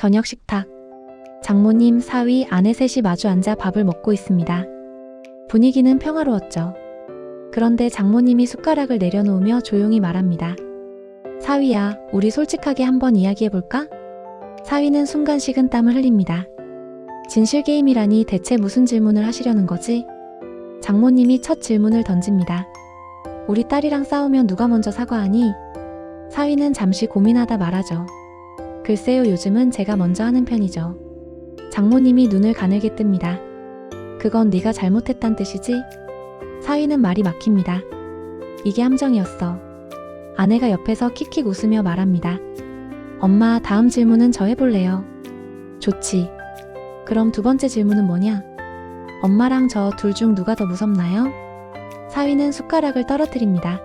저녁 식탁. 장모님, 사위, 아내 셋이 마주 앉아 밥을 먹고 있습니다. 분위기는 평화로웠죠. 그런데 장모님이 숟가락을 내려놓으며 조용히 말합니다. 사위야, 우리 솔직하게 한번 이야기해볼까? 사위는 순간 식은 땀을 흘립니다. 진실 게임이라니 대체 무슨 질문을 하시려는 거지? 장모님이 첫 질문을 던집니다. 우리 딸이랑 싸우면 누가 먼저 사과하니? 사위는 잠시 고민하다 말하죠. 글쎄요, 요즘은 제가 먼저 하는 편이죠. 장모님이 눈을 가늘게 뜹니다. 그건 네가 잘못했단 뜻이지? 사위는 말이 막힙니다. 이게 함정이었어. 아내가 옆에서 킥킥 웃으며 말합니다. 엄마, 다음 질문은 저 해볼래요. 좋지. 그럼 두 번째 질문은 뭐냐? 엄마랑 저 둘 중 누가 더 무섭나요? 사위는 숟가락을 떨어뜨립니다.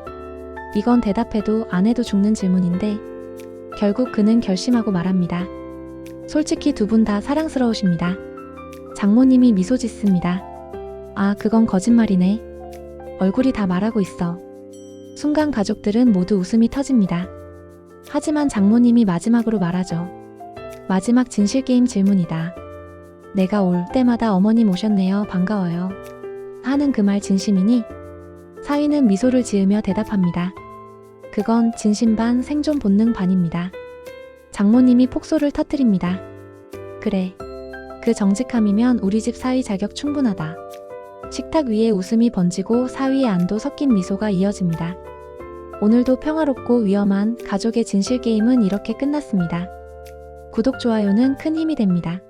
이건 대답해도 안 해도 죽는 질문인데, 결국 그는 결심하고 말합니다. 솔직히 두 분 다 사랑스러우십니다. 장모님이 미소 짓습니다. 아, 그건 거짓말이네. 얼굴이 다 말하고 있어. 순간 가족들은 모두 웃음이 터집니다. 하지만 장모님이 마지막으로 말하죠. 마지막 진실게임 질문이다. 내가 올 때마다 어머님 오셨네요. 반가워요. 하는 그 말 진심이니? 사위는 미소를 지으며 대답합니다. 그건 진심 반 생존 본능 반입니다. 장모님이 폭소를 터뜨립니다. 그래. 그 정직함이면 우리 집 사위 자격 충분하다. 식탁 위에 웃음이 번지고 사위의 안도 섞인 미소가 이어집니다. 오늘도 평화롭고 위험한 가족의 진실 게임은 이렇게 끝났습니다. 구독, 좋아요는 큰 힘이 됩니다.